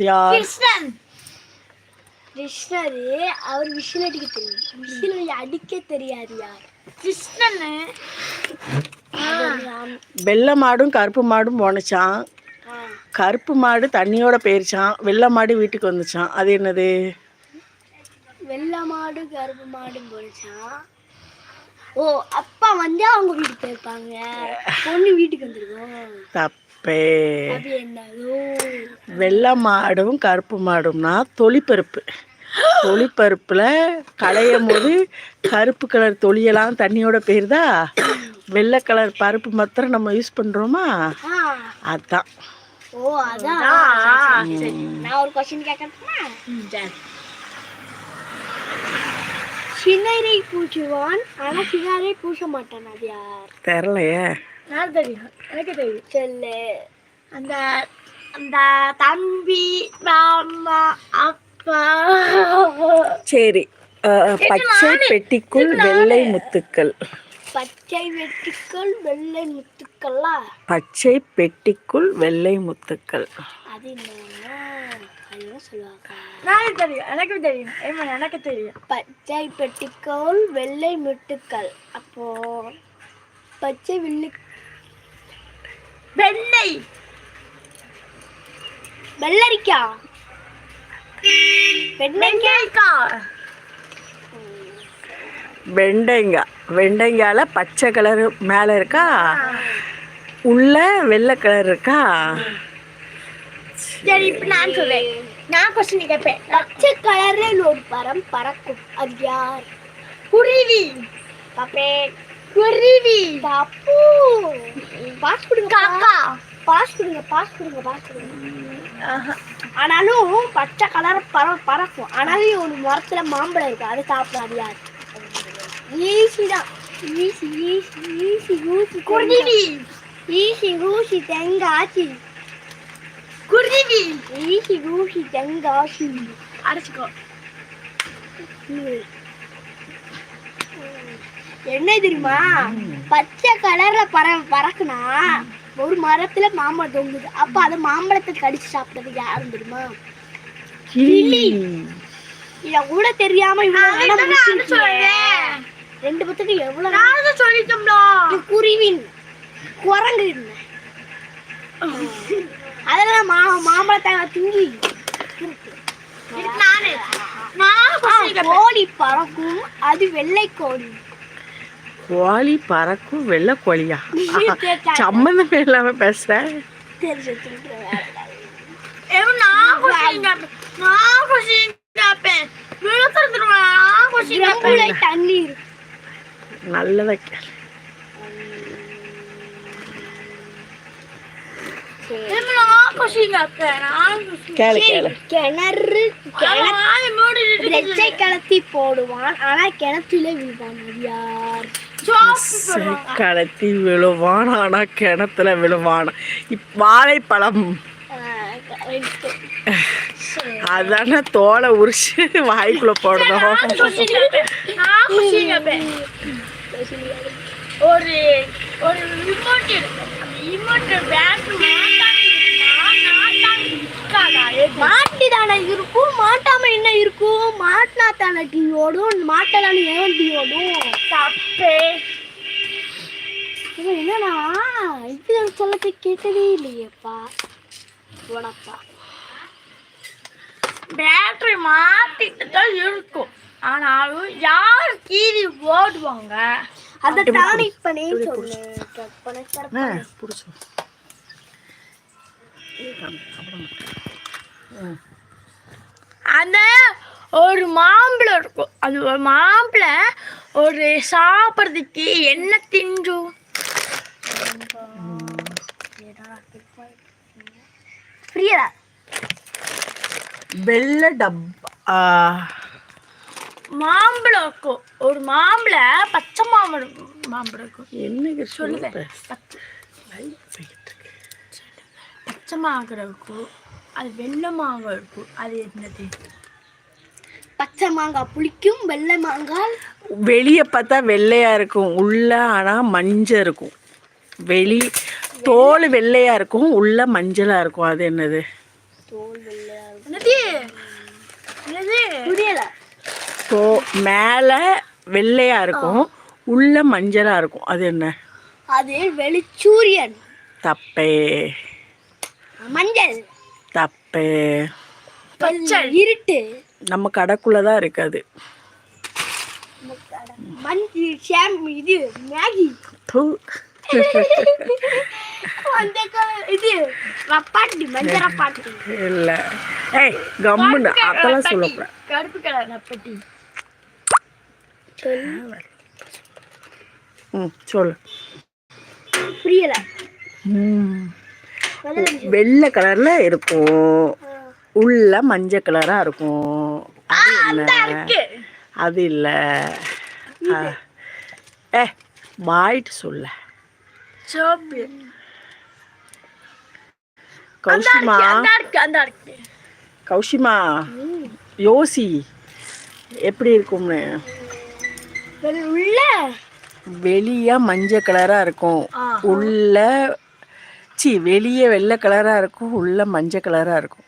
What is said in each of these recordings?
அது யார் கிருஷ்ணன். கிருஷ்ணரு அவர் விஷயம் அடிக்க தெரியும். விஷயம் அடிக்க தெரியாது யார்? கிருஷ்ணன். வெள்ளை மாடும் கருப்பு மாடும் போனுச்சான். கருப்பு மாடு தண்ணியோட போயிருச்சான். வெள்ளை மாடு வீட்டுக்கு வந்துச்சான். அது என்னது? வெள்ளை மாடு கருப்பு மாடு போனிச்சான். ஓ அப்பா வந்து அவங்க வீட்டுக்கு போயிருப்பாங்க. பொண்ணு வீட்டுக்கு வந்துருக்கோம் வெள்ளை மாடும் கருப்பு மாடும்னா தொளிப்பருப்பு தொளிப்பருப்பில் களையும் போது கருப்பு கலர் தொலியெல்லாம் தண்ணியோட போயிருதா? வெள்ளை கலர் பருப்பு மாத்திரம் நம்ம யூஸ் பண்ணுறோமா அதான். ஓ அதான். நான் ஒரு கொஸ்டின் கேட்கட்டுமா சின்னரை பூச்சுவான் ஆனா சின்னாரை பூச மாட்டான் அது யார்? தெரிலையே. நான் தெரியும் எனக்கு தெரியும் சொல்லு. அந்த அந்த தம்பி மாமா அப்பா சரி பச்சை பெட்டிக்குள் வெள்ளை முத்துக்கள். பச்சை வெட்டிக்கள் வெள்ளை முத்துக்கள்லா பச்சை பெட்டிக்குள் வெள்ளை முத்துக்கள். அது என்ன சொல்லுவாங்க? நான் தெரியும் எனக்கு தெரியும். ஏமா எனக்கு தெரியும். பச்சை பெட்டிக்கோள் வெள்ளை முட்டுக்கள் அப்போ பச்சை வெள்ளி வெள்ளை. வெள்ளரிக்கா. வெள்ளரிக்காய் வெண்டைங்காய் வெண்டைங்கால பச்சை கலர் மேலே இருக்கா? உள்ள வெள்ளை கலர் இருக்கா? சரி இப்போ நான் சொல்றேன். நான் கொஸ்டின் கேட்பேன். பச்சை கலரில் ஒரு பரம் பறக்கும். அது யார்? குருவி. பாப்பே குருவி. தப்பு பாஸ் கொடுங்க காக்கா. பாஸ் கொடுங்க பாஸ் கொடுங்க பாஸ் கொடுங்க. ஆனாலும் பச்சை கலர் பற பறக்கும். ஆனாலும் ஒரு மரத்துல மாம்பழம் இருக்கு அது சாப்பிடாது யார் ஈஸி தான். ஈஸி ஈஸி ஈஸி ஊசி குருவி. ஈஸி ஊசி தெங்காசி குருவி. ஈஸி ஊசி தெங்காசி அடைச்சிக்கோ என்ன தெரியுமா? பச்சை கலர்ல பற பறக்குனா ஒரு மரத்துல மாம்பழம் தொங்குது. அப்ப அது மாம்பழத்தை கடிச்சு சாப்பிட்டது யாரும் தெரியுமா? கிளி. இத கூட தெரியாம இவ்வளவு ரெண்டு பத்துக்கு எவ்வளவு இது குருவின் குரங்கு இல்லை. அதெல்லாம் மா மாம்பழத்தை திங்கி. கோழி பறக்கும். அது வெள்ளை கோழி கோழி பறக்கும் வெள்ளை கோழியா. சம்மந்தமே இல்லாம பேசுறேன் நல்லதா கிணறு ரெச்சை கலத்தி போடுவான். ஆனா கிணத்துல விழுவான் யார்? கலத்தி விழுவான் ஆனா கிணத்துல விழுவான் வாழைப்பழம். அதானே தோலை உரிச்சு வாய்க்குள்ள போடணும். ஒரு ஒரு ரிமோட் இருக்கு அந்த ரிமோட் பேங்க் மாட்டி தானே இருக்கும்? மாட்டாம என்ன இருக்கும்? மாட்டினா தானே டீ ஓடும் மாட்டதானே ஏன் டீ ஓடும் தப்பே. இது என்னன்னா இது சொல்லத்தை கேட்டதே இல்லையேப்பா. உனப்பா பேட்டரி மாட்டிட்டு தான் இருக்கும். ஆனாலும் யார் கீறி ஓடுவாங்க? அந்த டானிக் பண்ணி சொல்லு. பிடிச்சோம் அந்த ஒரு மாம்பழம் இருக்கும். அது ஒரு மாம்பழம் ஒரு சாப்பிட்றதுக்கு என்ன தின்றும் புரியல வெள்ளை டப்பா மாம்பழம் இருக்கும். ஒரு மாம்பழம் பச்சை மாம்பழம் மாம்பழம் இருக்கும். என்னங்க சொல்லுங்க. பச்சை. பச்சை இருக்கும். அது வெள்ளை மாங்காய் இருக்கும். அது என்னது? பச்சை மாங்காய் புளிக்கும் வெள்ளை மாங்காய். வெளியே பார்த்தா வெள்ளையா இருக்கும். உள்ள ஆனா மஞ்சள் இருக்கும். வெளி தோல் வெள்ளையா இருக்கும். உள்ள மஞ்சளா இருக்கும். அது என்னது? தோல் வெள்ளையா என்னது? என்னது? புரியல. இப்போ மேலே வெள்ளையா இருக்கும். உள்ள மஞ்சளா இருக்கும். அது என்ன? அது வெளிச்சூரியன். தப்பே. மஞ்சள். தப்பே. பச்சை. இருட்டு. நம்ம கடைக்குள்ள தான் இருக்கு அது மஞ்சள் ஷாம் இது மேகி இது ரப்பாட்டி மஞ்சள் ரப்பாட்டி இல்ல. ஏய் கம்முன்னு. அதெல்லாம் சொல்லக்கூடாது கருப்பு கலர் நப்பட்டி ம் சொல்லு. புரியல. ம். வெள்ளை கலர்ல இருக்கும். உள்ள மஞ்சள் கலரா இருக்கும். அது என்ன? அது இல்ல. ஏ வாயிட்டு சொல்ல. கௌஷிமா கௌஷிமா யோசி. எப்படி இருக்கும்னு? உள்ள? வெளிய மஞ்சள் கலரா இருக்கும். உள்ள சி வெளியே வெள்ளை கலரா இருக்கும் உள்ள மஞ்சள் கலரா இருக்கும்.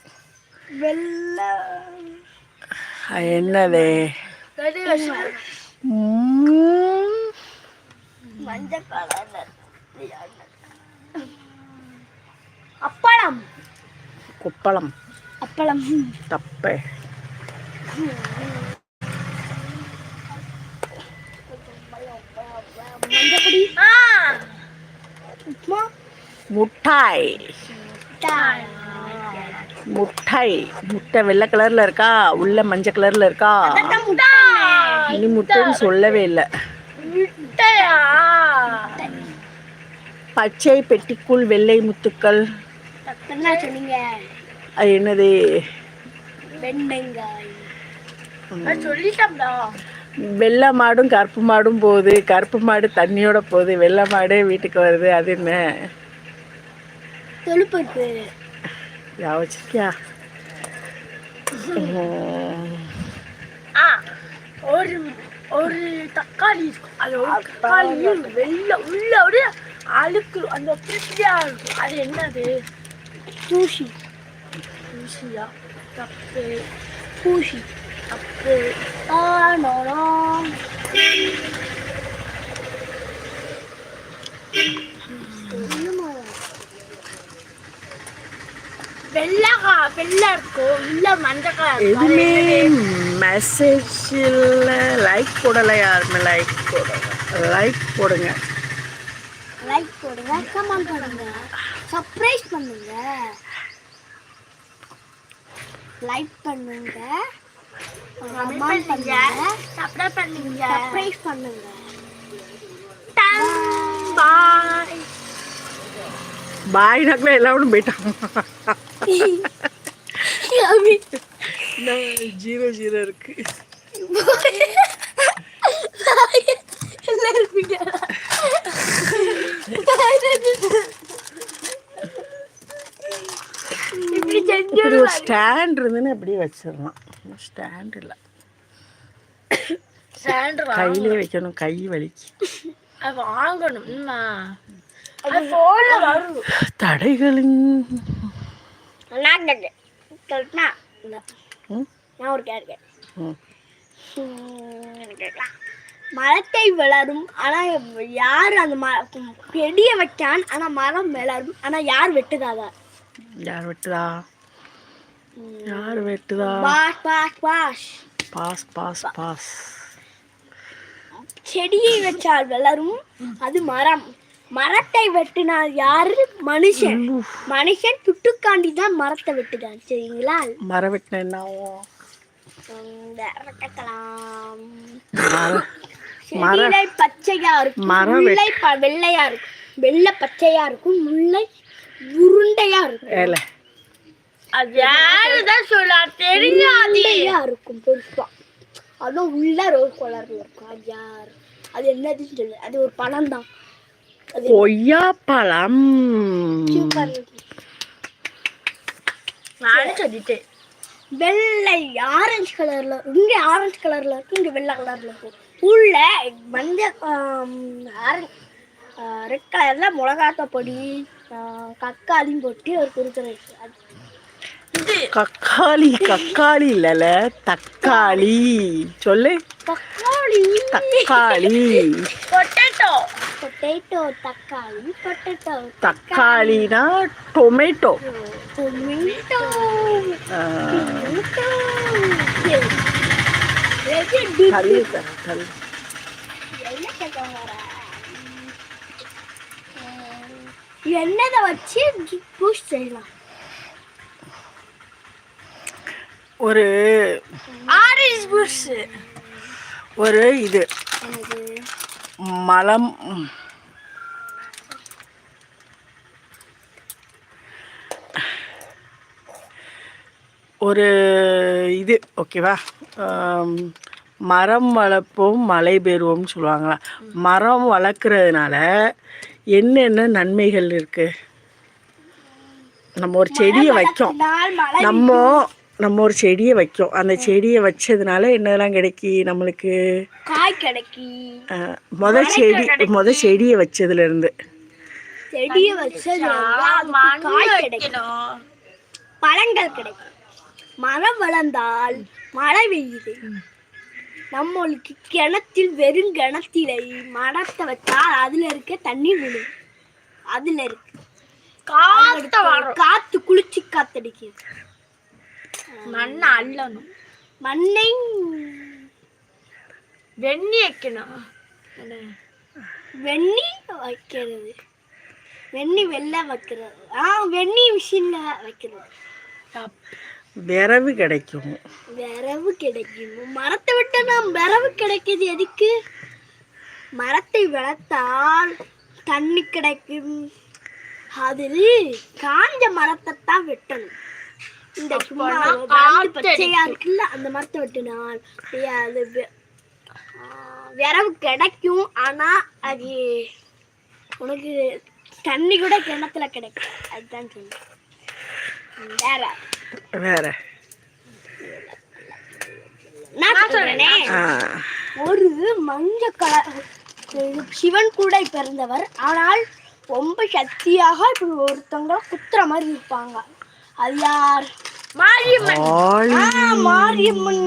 வெள்ளை. என்னது. மஞ்சள் அப்பளம். குப்பளம். அப்பளம். தப்பே மஞ்சப்பொடி ஆ உப்புமா முட்டாய். மிட்டாய். முட்டை வெள்ளை கலர்ல இருக்கா? உள்ள மஞ்சள் கலர்ல இருக்கா. நீ முட்டைன்னு சொல்லவே இல்லை. பச்சை பெட்டிக்குள் வெள்ளை முத்துக்கள். அது என்னது? வெள்ளை மாடும் கருப்பு மாடும் போகுது. கருப்பு மாடு தண்ணியோட போகுது. வெள்ளை மாடு வீட்டுக்கு வருது. அது என்ன? தொழுப்பருப்பு யா வச்சிருக்கியா உம். ஆ ஒரு ஒரு தக்காளி இருக்கும் அது ஒரு தக்காளி வெளில உள்ள அப்படியே அழுக்கு அந்த பிரிச்சியா இருக்கும் அது என்னது பூசி ருசியா தப்பு பூசி தப்பு ஆனோனோ வெள்ளை கா- வெள்ளை இருக்கும் உள்ள மஞ்சள் கலர் எதுவுமே? மெசேஜில் லைக் போடலை யாருமே லைக் போடலை லைக் போடுங்க லைக் போடுங்க கமெண்ட் பண்ணுங்க சர்ப்ரைஸ் பண்ணுங்க லைக் பண்ணுங்க கமெண்ட் பண்ணுங்க பண்ணுங்க சர்ப்ரைஸ் பண்ணுங்க பாய் பாய்னாக்குள்ள எல்லாரும் போயிட்டாங்க ஜீரோ ஜீரோ இருக்கு இப்படி செஞ்சு இப்படி ஒரு ஸ்டாண்ட் இருந்துன்னு அப்படியே வச்சிடலாம் ஸ்டாண்ட் இல்லை சாண்டர் கையிலே வைக்கணும் கை வலிக்கு அது வாங்கணும் அம்மா. அது போன்ல வரும் தடைகளின் ம், நான் ஒரு கேட்கேன் ம். மரத்தை வளரும் ஆனா யார் அந்த ம செடியை வைக்கான் ஆனா மரம் வளரும் ஆனா யார் வெட்டுதாதா யார் வெட்டுதா? யார் வெட்டுதா? பாஷ் பாஷ் பாஷ் பாஸ் பாஸ் பாஸ். செடியை வச்சால் வளரும் அது மரம். மரத்தை வெட்டினால் யாரு? மனுஷன். மனுஷன் துட்டுக்காண்டி தான் மரத்தை வெட்டுதான் சரிங்களா? மரம் வெட்டின என்ன ஆகும்? செடியிலை பச்சையா இருக்கும் மரம் முல்லை ப- வெள்ளையா இருக்கும். வெள்ளை பச்சையா இருக்கும் முல்லை உருண்டையா இருக்கும். ஏல. அது யாருதான் சொல்ல? தெரியாது உருண்டையா இருக்கும் பெருசா. அதுவும் உள்ள ரோஸ் கலர்ல இருக்கும். அது யார்? அது என்னதுன்னு சொல்லு அது ஒரு பழம் தான் அது கொய்யாப்பழம் சூப்பர் நானும் சொல்லிட்டேன் வெள்ளை ஆரஞ்சு கலர்ல இங்க ஆரஞ்சு கலர்ல இருக்கும் இங்க வெள்ளை கலர்ல இருக்கும் உள்ள மஞ்சள் ஆரஞ்சு ரெட் கலர்ல மிளகாத்த பொடி தக்காளியும் போட்டு ஒரு குறுக்கிற அது கக்காளி கக்காளி இல்லைல்ல தக்காளி. சொல்லு. தக்காளி. தக்காளி. பொட்டேட்டோ பொட்டேட்டோ தக்காளி பொட்டேட்டோ தக்காளினா டொமேட்டோ டொமேட்டோ என்னதை வச்சு பூஸ்ட் செய்யலாம். ஒரு ஆரஞ்சு ஒரு இது. மலம். ஒரு இது ஓகேவா? மரம் வளர்ப்போம் மழை பெறுவோம்னு சொல்லுவாங்களா? மரம் வளர்க்குறதுனால என்னென்ன நன்மைகள் இருக்கு? நம்ம ஒரு செடியை வைக்கோம் நம்ம நம்ம ஒரு செடியை வைக்கோம் அந்த செடியை வச்சதுனால என்னெல்லாம் கிடைக்கி நம்மளுக்கு? காய் கிடைக்கி. அஹ், முத செடி முத செடியை வச்சதுல இருந்து செடியை வச்சது காய் கிடைக்கும் பழங்கள் கிடைக்கும் மரம் வளர்ந்தால் மழை பெய்யுது. நம்மளுக்கு கிணத்தில் வெறும் கிணத்திலே மரத்தை வச்சால் அதுல இருக்க தண்ணி விழும். அதுல இருக்கு. காத்த வரும். காத்து குளிச்சு காத்தடிக்குது. மண்ணை அள்ளணும். மண்ணை வெண்ணி வைக்கணும். வெண்ணி வைக்கிறது. வெண்ணி வெள்ளை வைக்கிறது. ஆ வெண்ணி மிஷின்ல வைக்கிறது. விரவு கிடைக்கும். விரவு கிடைக்கும். மரத்தை விட்டு நாம் விரவு கிடைக்குது எதுக்கு? மரத்தை வளர்த்தால் தண்ணி கிடைக்கும். அதில் காஞ்ச மரத்தை தான் வெட்டணும். இந்த சும்மா. பச்சையா இருக்குல்ல அந்த மரத்தை வெட்டினால் அது விரவு கிடைக்கும் ஆனா அது உனக்கு தண்ணி கூட கிணத்துல கிடைக்கும். அதுதான் சொன்னேன். வேற. வேற. நான் சொல்றேனே? ஒரு மஞ்ச கலர் சிவன் கூட பிறந்தவர். ஆனால் ரொம்ப சக்தியாக இப்படி ஒருத்தவங்க குத்துற மாதிரி இருப்பாங்க. அது யார் மாரியம்மன். ஆளி. ஆ, மாரியம்மன்.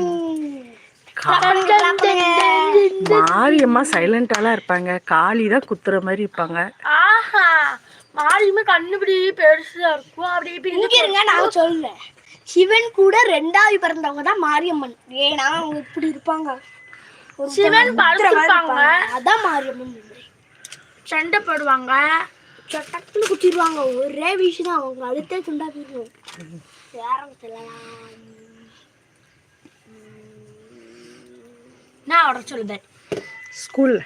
மாரியம்மா சைலண்டாலாம் இருப்பாங்க. காளி தான் குத்துற மாதிரி இருப்பாங்க. ஆஹா. மாரியம்மன் கண்ணுபிடி பெருசா இருக்கும். அப்படியே இப்படி இங்க இருங்க நான் சொல்றேன். சிவன் கூட ரெண்டாவது பிறந்தவங்க தான் மாரியம்மன். ஏன்னா அவங்க இப்படி இருப்பாங்க. சிவன். அதான் மாரியம்மன். சண்டை போடுவாங்க. டக்குன்னு குத்திடுவாங்க. ஒரே விஷயம் தான் அவங்க அழுத்தே துண்டா போயிடும் வேற சொல்லலாம். நான் வர சொல்லுதேன் ஸ்கூல்ல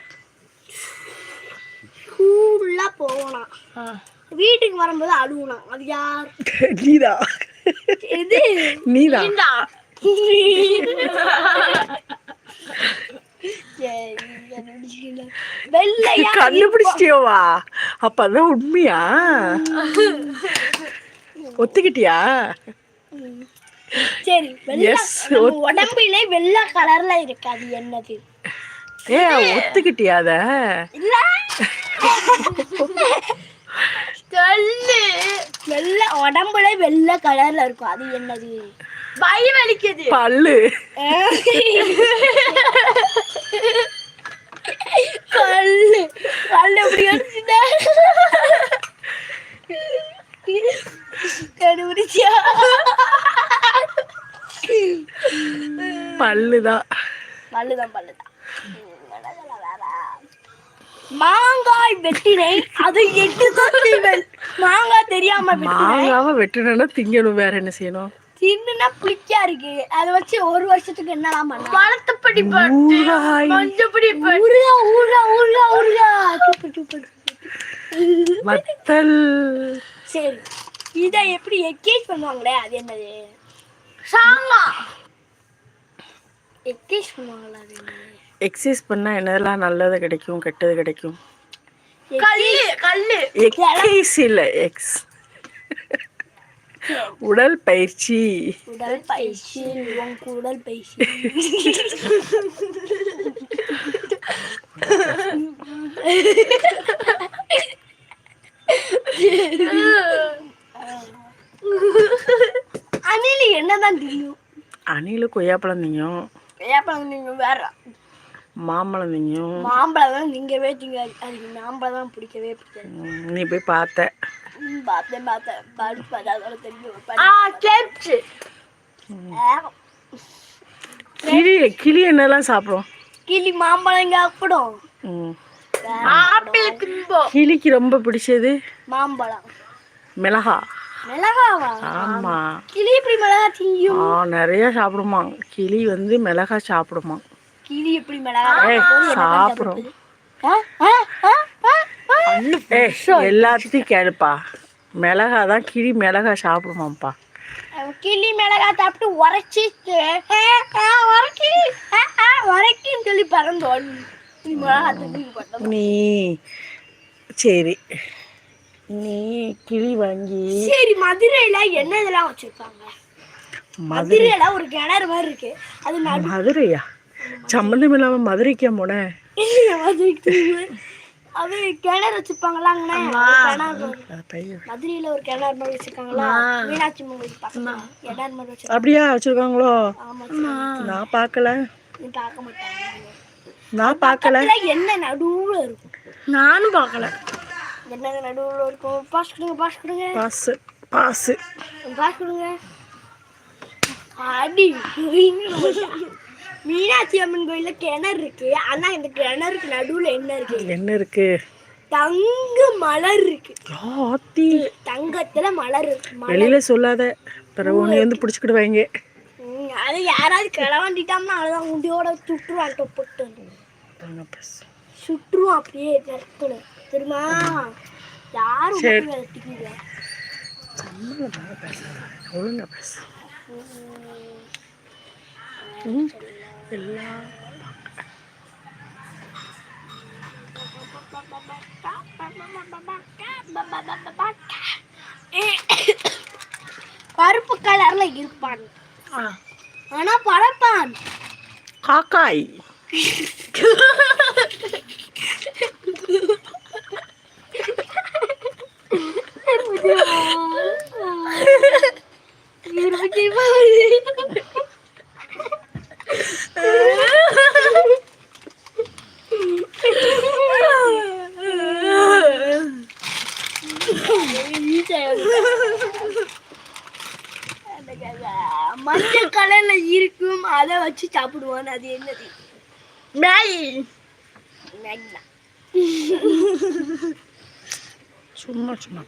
ஸ்கூல்ல போகலாம் வீட்டுக்கு வரும்போது அழுவலாம் அது யார்? நீதா. இது நீதா. இந்தா. வெள்ளையா கண்டுபிடிச்சிட்டியோவா அப்பதான் உண்மையா? ஒத்துக்கிட்டியா? சரி உடம்பிலே வெள்ளை கலர்ல இருக்கு அது என்னது? ஏ ஒத்துக்கிட்டியா அத? இல்ல. சொல்லு. வெள்ளை உடம்புல வெள்ளை கலர்ல இருக்கும். அது என்னது? பை வலிக்குது. பல்லு. கல்லு எப்படி வந்துச்சுன்னா கண்டுபிடிச்சியா? பல்லுதான் பல்லுதான் பல்லுதான். மாங்காய் வெட்டினேன். அது எட்டு மாங்காய் தெரியாம மாங்காவை வெட்டணும்னா திங்கணும். வேற என்ன செய்யணும்? தின்னுனா புளிக்கா இருக்கு. அதை வச்சு ஒரு வருஷத்துக்கு என்னலாம் பண்ணலாம்? பழத்தப்படி மஞ்சப்படி ஊருகா ஊருகா ஊருகா ஊருகா சூப்பர் சூப்பர் வத்தல். சரி. இதை எப்படி எக்கேஜ் பண்ணுவாங்களே? அது என்னது? சாங்கா எக்கேஜ் பண்ணுவாங்களா அது என்னது எக்ஸசைஸ் பண்ணா என்னதெல்லாம் நல்லது கிடைக்கும் கெட்டது கிடைக்கும்? கல்லு கல்லு. எக்ஸைஸ் இல்ல எக்ஸ். உடல் பயிற்சி. உடல் பயிற்சி. உன் உடல் பயிற்சி. அனில் என்னதான் தெரியும்? அணில் கொய்யாப்பழம் திங்கும் ஏப்பழம் நீங்க வேற. மாம்பழம் திங்கும் மாம்பழம் தான் நீங்கவே திங்க அதுக்கு மாம்பழம் தான் பிடிக்கவே பிடிக்காது. நீ போய் பார்த்த. ம், பார்த்தேன் பார்த்தேன் பருப்பு அதோட தெரியும் ஆ கேப்ஸ் ஏகம். கிளி கிளி என்னெல்லாம் சாப்பிடும்? கிளி மாம்பழம் சாப்பிடும். ம். ஆப்பிள் கும்போ கிளிக்கு ரொம்ப பிடிச்சது? மாம்பழம். மிளகா. மிளகாவா? ஆமா. கிளி எப்படி மிளகா திங்கும் ஆ நிறைய சாப்பிடுமா. கிளி வந்து மிளகா சாப்பிடுமா. கிளி எப்படி மிளகா சாப்பிடும். எல்லாத்தையும் கேளுப்பா. மிளகா தான் கிளி மிளகா சாப்பிடுமாப்பா அவன் கிளி மிளகா சாப்பிட்டு உரைச்சி உரைக்கி உரைக்கின்னு சொல்லி பறந்தோம் நீ சரி. நீ கிளி வாங்கி. சரி மதுரையில என்ன இதெல்லாம் வச்சிருக்காங்க? மதுரை. மதுரையில ஒரு கிணறு மாதிரி இருக்கு. அது மதுரையா? சம்மந்தம் இல்லாம மதுரைக்கா போன? மதுரைக்கு அது கிணறு வச்சிருப்பாங்களா மதுரையில ஒரு கிணறு மாதிரி வச்சிருக்காங்களா? மீனாட்சி அம்மன் பக்கத்துல கிணறு மாதிரி வச்சிருக்காங்க. அப்படியா வச்சிருக்காங்களோ? ஆமா நான் பார்க்கல. நீ பார்க்க மாட்டாங்க. நான் பார்க்கல. என்ன நடுவுல இருக்கும்? நானும் பார்க்கல. என்ன நடுவுல இருக்கும்? பாஸ் கொடுங்க பாஸ் கொடுங்க. பாசு பாசு. பாஸ் கொடுங்க. அடி மீனாட்சி அம்மன் கோயில்ல கிணறு இருக்கு. ஆனா இந்த கிணறுக்கு நடுவுல என்ன இருக்கு? என்ன இருக்கு? தங்க மலர் இருக்கு. ஆத்தி. தங்கத்துல மலர் இருக்கு. வெளியில சொல்லாத. பிறகு உன்னை வந்து பிடிச்சிக்கிடுவாங்க அது யாராவது கிளவாண்டிட்டாங்கன்னா அவ்வளவுதான். உண்டியோட சுட்டுருவான் தொப்புட்டு சுட்டுருவான் அப்படியே டக்குனு தெரியுமா? யாரும் விரட்டிக்கல. ஒழுங்கா பேசு. ம், எல்லாம் கருப்பு கலர்ல இருப்பான் ஆனா பறப்பான் காக்காய் மஞ்சள் வச்சு சாப்பிடுவான் அது என்னது? மேகி. மேகினா. சும்மா சும்மா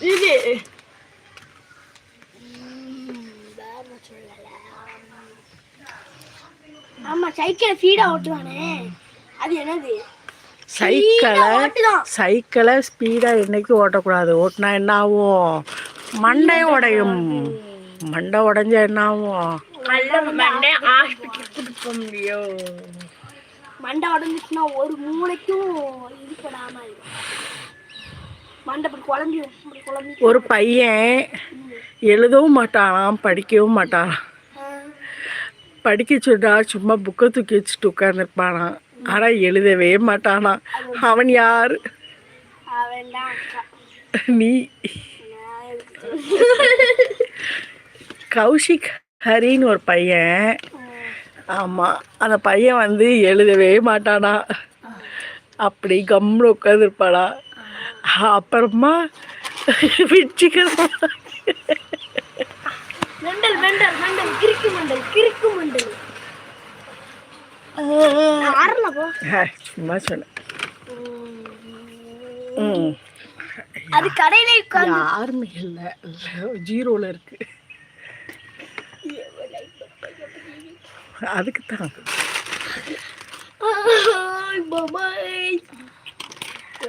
இது. ஆமா சைக்கிளை ஃபீடா ஓட்டுவானே. அது என்னது? சைக்கிளை. சைக்கிளை ஸ்பீடாக என்னைக்கு ஓட்டக்கூடாது. ஓட்டினா என்ன ஆகும்? மண்டை உடையும். மண்டை உடைஞ்சா என்ன ஆகும் மண்டே ஹாஸ்பிட்டல் கூட்டு போக முடியும். மண்டை உடஞ்சிச்சுன்னா ஒரு மூளைக்கும் இது பண்ணாம ஒரு பையன் எழுதவும் மாட்டானாம் படிக்கவும் மாட்டானாம். படிக்க சொன்னா சும்மா புக்கை தூக்கி வச்சுட்டு உட்காந்துருப்பானாம் ஆனால் எழுதவே மாட்டானாம். அவன் யார்? நீ. கௌஷிக் ஹரின்னு ஒரு பையன். ஆமாம் அந்த பையன் வந்து எழுதவே மாட்டானா. அப்படி கம்முன்னு உட்காந்துருப்பானா அப்புறமா வச்சுக்கிறோம் மெண்டல் மெண்டல் மெண்டல் கிறுக்கு மண்டல் கிறுக்கு மண்டல். சும்மா அது கடையில யாருமே இல்லை ஜீரோவில் இருக்கு. அதுக்கு தான்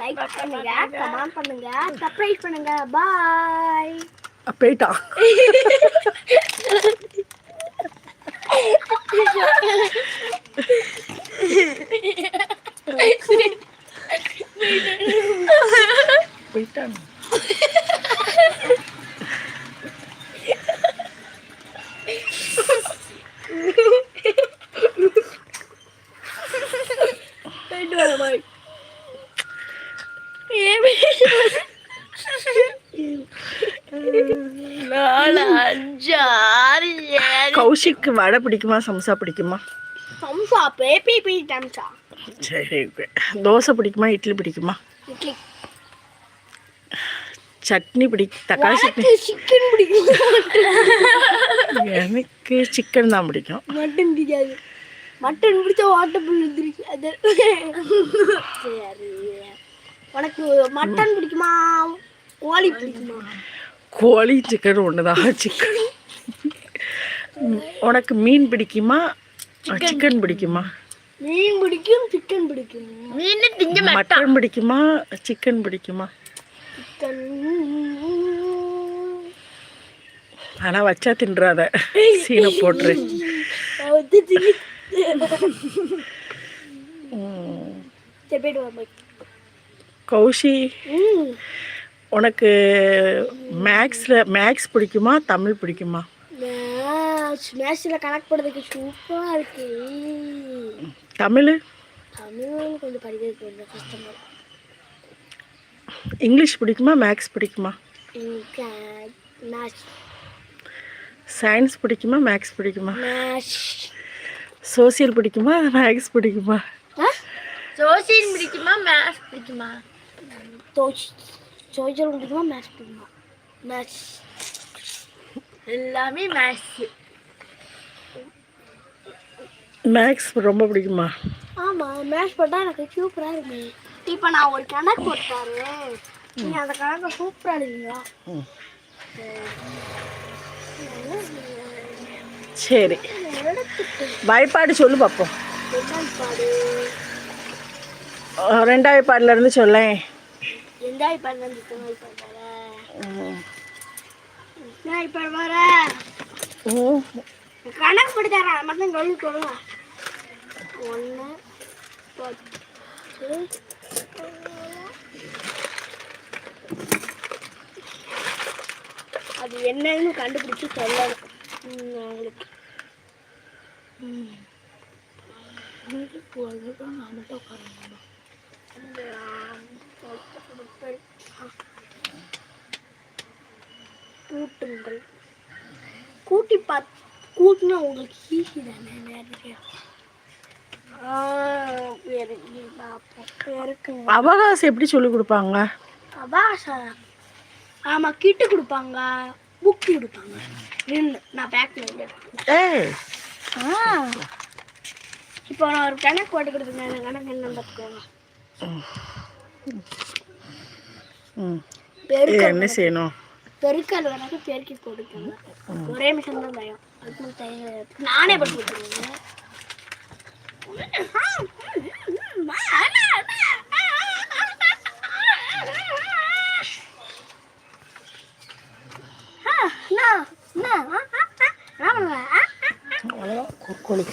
லைக் பண்ணுங்க கமெண்ட் பண்ணுங்க சப்ஸ்கிரைப் பண்ணுங்க. பாய் போயிட்டான் போயிட்டான். கௌஷிக்கு வடை பிடிக்குமா சம்சா பிடிக்குமா? சம்சா பேபி பி சரி. தோசை பிடிக்குமா இட்லி பிடிக்குமா? இட்லி. சட்னி பிடி தக்காளி சட்னி. சிக்கன் பிடிக்கும். எனக்கு சிக்கன் தான் பிடிக்கும். மட்டன் பிடிக்காது. மட்டன் பிடிச்சா வாட்டர் புல் வந்துருக்கு அது. உனக்கு மட்டன் பிடிக்குமா? கோழி பிடிக்குமா? கோழி சிக்கன் ஒன்று தான் சிக்கன் உனக்கு மீன் பிடிக்குமா? சிக்கன் பிடிக்குமா? மீன் பிடிக்கும் சிக்கன் பிடிக்கும். மீன் திங்க மாட்டான் மட்டன் பிடிக்குமா? சிக்கன் பிடிக்குமா? ஆனால் வச்சா தின்றாத. சீனை போட்டுரு. கௌஷி உனக்கு மேக்ஸில் மேக்ஸ் பிடிக்குமா? தமிழ் பிடிக்குமா? மேட்ச்சில் கனெக்ட் பண்ணுறதுக்கு சூப்பராக இருக்கு. தமிழ்? தமிழ் கொஞ்சம் படிக்கிறதுக்கு கொஞ்சம் கஷ்டமாக இங்கிலீஷ் பிடிக்குமா மேக்ஸ் பிடிக்குமா? மேட்ச் சயின்ஸ் பிடிக்குமா மேக்ஸ் பிடிக்குமா? சோசியல் பிடிக்குமா மேக்ஸ் பிடிக்குமா? சோசியல் பிடிக்குமா மேத்ஸ் பிடிக்குமா? தோச் சோஜல் பிடிக்குமா மேட்ச் பிடிக்குமா? மேட்ச் எல்லாமே மேத்ஸ் மேக்ஸ் ரொம்ப பிடிக்குமா? ஆமாம் மேட்ச் போட்டால் எனக்கு சூப்பராக இருக்கு. இப்போ நான் ஒரு கணக்கு போட்டாரு நீங்கள் அந்த கணக்கை சூப்பராக எழுதுங்களா ம். சரி. பயப்பாடு சொல்லு பார்ப்போம் ரெண்டாவது பாட்டுல இருந்து சொல்லேன். இத்தனை ஐபாட் வர? கணக்கு போட்டு தரேன். அது மட்டும் கழுவி சொல்லுங்க ஒன்று பத்து அது என்னன்னு கண்டுபிடிச்சு சொல்லணும். ம், அவங்களுக்கு. உட்காரணும் கூட்டுங்கள். கூட்டி பத்து கூட்டினா உங்களுக்கு ஈஸி தானே நிறைய அவகாசம் எப்படி சொல்லி கொடுப்பாங்க? அபாசா ஆமாம் கிட்டு கொடுப்பாங்க புக்கு கொடுப்பாங்க. ரெண்டு நான் பேக் பண்ணி ஏய் ஆ. இப்போ நான் ஒரு கணக்கு போட்டு கொடுத்துருங்க அந்த கணக்கு என்ன பார்த்துக்கோங்க. என்ன செய்யணும்? பெருக்கல் கணக்கு பெருக்கி கொடுக்கணும் ஒரே மிஷன் தான் பயம். நானே போட்டு கொடுத்துருவேன் அவ்வளோதான் கோழி